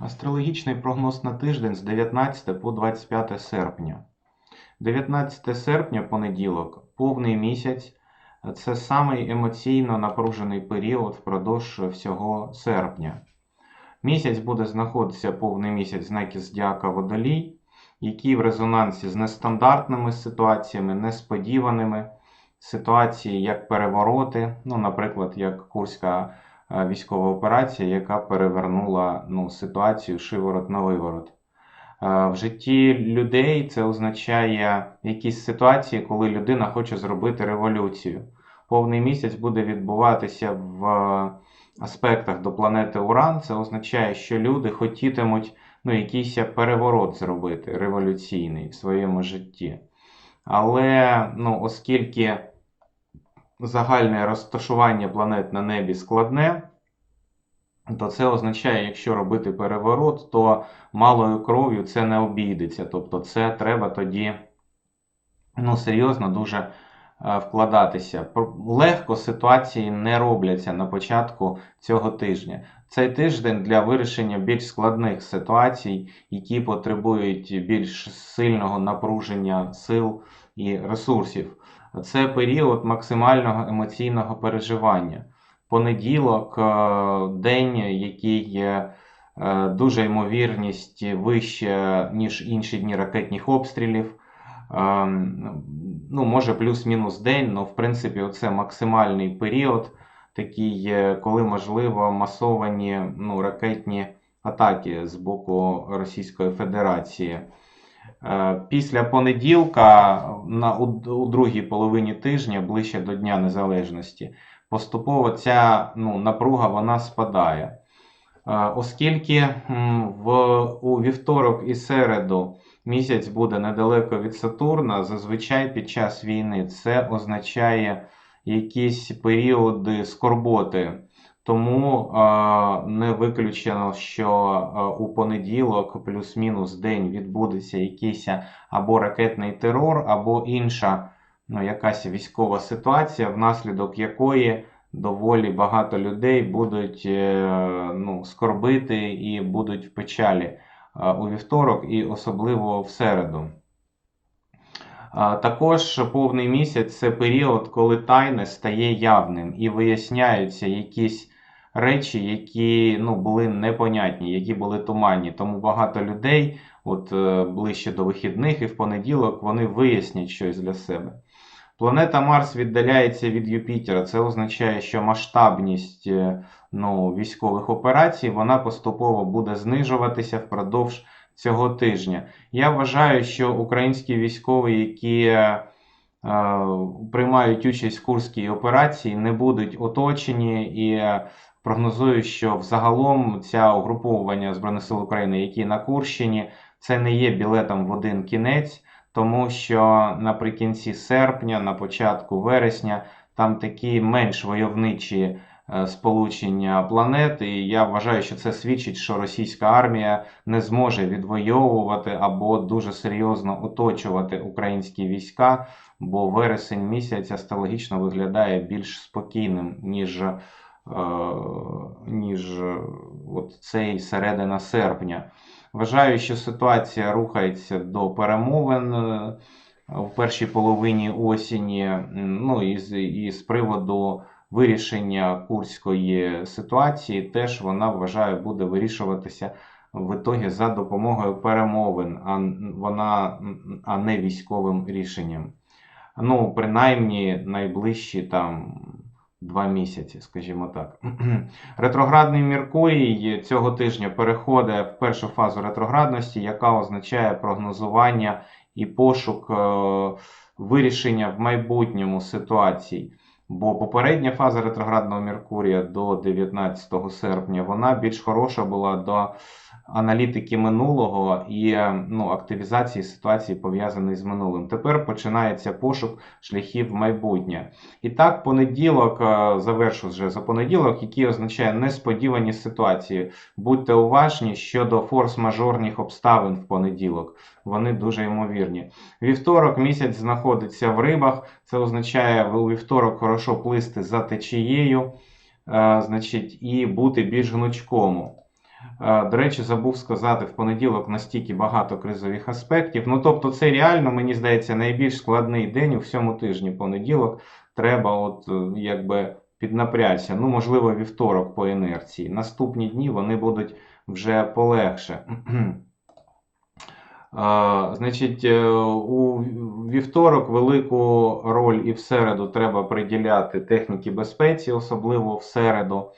Астрологічний прогноз на тиждень з 19 по 25 серпня. 19 серпня, понеділок, повний місяць. Це самий емоційно напружений період впродовж всього серпня. Місяць буде знаходитися повний місяць в знакі Зодіака Водолій, який в резонансі з нестандартними ситуаціями, несподіваними ситуації, як перевороти, ну, наприклад, як Курська військова операція, яка перевернула ну, ситуацію шиворот на виворот. В житті людей це означає якісь ситуації, коли людина хоче зробити революцію. Повний місяць буде відбуватися в аспектах до планети Уран. Це означає, що люди хотітимуть ну, якийсь переворот зробити революційний в своєму житті. Але ну, оскільки загальне розташування планет на небі складне, то це означає, якщо робити переворот, то малою кров'ю це не обійдеться. Тобто, це треба тоді ну, серйозно дуже е, вкладатися. Легко ситуації не робляться на початку цього тижня. Цей тиждень для вирішення більш складних ситуацій, які потребують більш сильного напруження сил і ресурсів. Це період максимального емоційного переживання. Понеділок е, день, який є е, дуже ймовірність вища, ніж інші дні ракетних обстрілів. Ем, Ну, може, плюс-мінус день, але в принципі, це максимальний період, такий, коли можливо масовані ну, ракетні атаки з боку Російської Федерації. Е, Після понеділка, на, у, у другій половині тижня, ближче до Дня Незалежності, поступово ця ну, напруга вона спадає. Е, Оскільки в, у вівторок і середу місяць буде недалеко від Сатурна, зазвичай під час війни це означає якісь періоди скорботи. Тому не виключено, що у понеділок, плюс-мінус день, відбудеться якийсь або ракетний терор, або інша ну, якась військова ситуація, внаслідок якої доволі багато людей будуть е, ну, скорбити і будуть в печалі у вівторок і особливо в середу. Також повний місяць це період, коли тайне стає явним і виясняються якісь речі, які ну, були непонятні, які були туманні. Тому багато людей, от е, ближче до вихідних і в понеділок, вони вияснять щось для себе. Планета Марс віддаляється від Юпітера. Це означає, що масштабність е, ну, військових операцій вона поступово буде знижуватися впродовж цього тижня. Я вважаю, що українські військові, які е, е, приймають участь в Курській операції, не будуть оточені і прогнозую, що взагалом ця угруповування Збройних сил України, які на Курщині, це не є білетом в один кінець, тому що наприкінці серпня, на початку вересня, там такі менш войовничі е, сполучення планет, і я вважаю, що це свідчить, що російська армія не зможе відвоювати або дуже серйозно оточувати українські війська, бо вересень місяць астрологічно виглядає більш спокійним, ніж, ніж е, от цей середина серпня. Вважаю, що ситуація рухається до перемовин е, в першій половині осені. Ну і з, і з приводу вирішення курської ситуації, теж вона вважаю буде вирішуватися в ітогі за допомогою перемовин, а вона а не військовим рішенням. Ну, принаймні, найближчі там два місяці, скажімо так. Ретроградний Міркурій цього тижня переходить в першу фазу ретроградності, яка означає прогнозування і пошук е, вирішення в майбутньому ситуацій. Бо попередня фаза ретроградного Меркурія до 19 серпня вона більш хороша була до аналітики минулого і ну, активізації ситуації пов'язаної з минулим. Тепер починається пошук шляхів майбутнє. І так, понеділок, е, завершу вже за понеділок, який означає несподівані ситуації. Будьте уважні щодо форс-мажорних обставин в понеділок. Вони дуже ймовірні. Вівторок місяць знаходиться в рибах. Це означає у вівторок хорошо плисти за течією, е, значить, і бути більш гнучкому. Е, До речі, забув сказати, в понеділок настільки багато кризових аспектів. Ну, тобто, це реально, мені здається, найбільш складний день у всьому тижні понеділок. Треба от е, якби піднапрягся. Ну, можливо, вівторок по інерції. Наступні дні вони будуть вже полегше. А, Значить, е, у вівторок велику роль і в середу треба приділяти техніці безпеці, особливо в середу.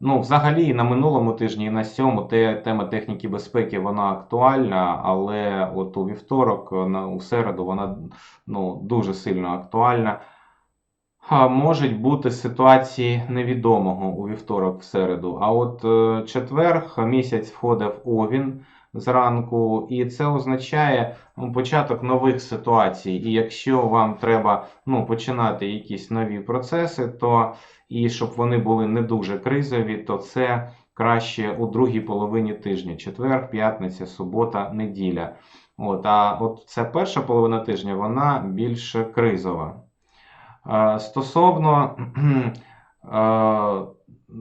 Ну, взагалі, на минулому тижні, і на сьому те, тема техніки безпеки вона актуальна, але от у вівторок, на, у середу, вона ну, дуже сильно актуальна. А, можуть бути ситуації невідомого у вівторок в середу. А от е, четвер місяць входив Овін зранку, і це означає ну, початок нових ситуацій. І якщо вам треба ну, починати якісь нові процеси, то і щоб вони були не дуже кризові, то це краще у другій половині тижня: четвер, п'ятниця, субота, неділя. От, а от ця перша половина тижня вона більш кризова. Е, Стосовно, е,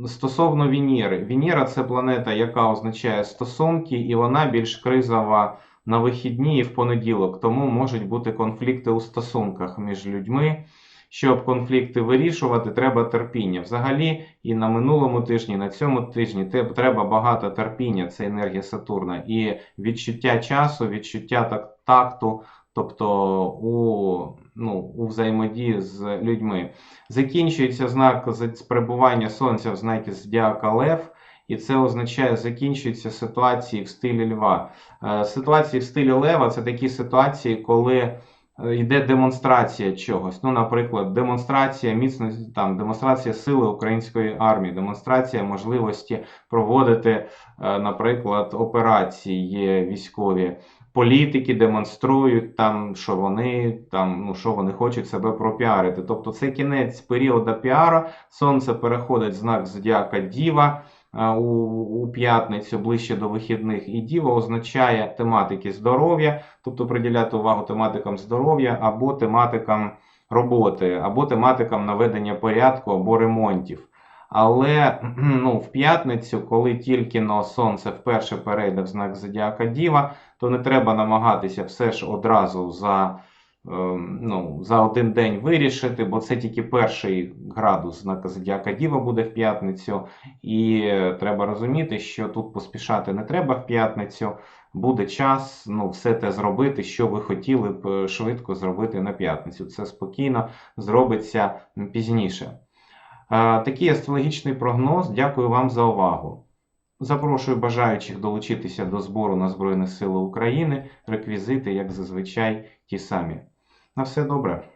стосовно Венери. Венера це планета, яка означає стосунки, і вона більш кризова на вихідні і в понеділок. Тому можуть бути конфлікти у стосунках між людьми. Щоб конфлікти вирішувати, треба терпіння. Взагалі, і на минулому тижні, і на цьому тижні треба багато терпіння, це енергія Сатурна, і відчуття часу, відчуття так- такту, тобто у, у взаємодії з людьми. Закінчується знак перебування Сонця в знакі Зодіака Лев. І це означає, закінчуються ситуації в стилі льва. Е, Ситуації в стилі лева це такі ситуації, коли е, йде демонстрація чогось. Ну, наприклад, демонстрація міцності, там, демонстрація сили української армії, демонстрація можливості проводити, е, наприклад, операції військові. Політики демонструють там, що вони там, ну що вони хочуть себе пропіарити. Тобто це кінець періоду піару. Сонце переходить в знак зодіака Діва е, у, у п'ятницю ближче до вихідних. І Діва означає тематики здоров'я, тобто приділяти увагу тематикам здоров'я або тематикам роботи, або тематикам наведення порядку або ремонтів. Але ну, в п'ятницю, коли тільки но сонце вперше перейде в знак Зодіака Діва, то не треба намагатися все ж одразу за, ем, ну, за один день вирішити, бо це тільки перший градус знака Зодіака Діва буде в п'ятницю. І е, треба розуміти, що тут поспішати не треба в п'ятницю. Буде час ну, все те зробити, що ви хотіли б е, швидко зробити на п'ятницю. Це спокійно зробиться пізніше. Такий астрологічний прогноз. Дякую вам за увагу. Запрошую бажаючих долучитися до збору на Збройних Сил України. Реквізити, як зазвичай, ті самі. На все добре.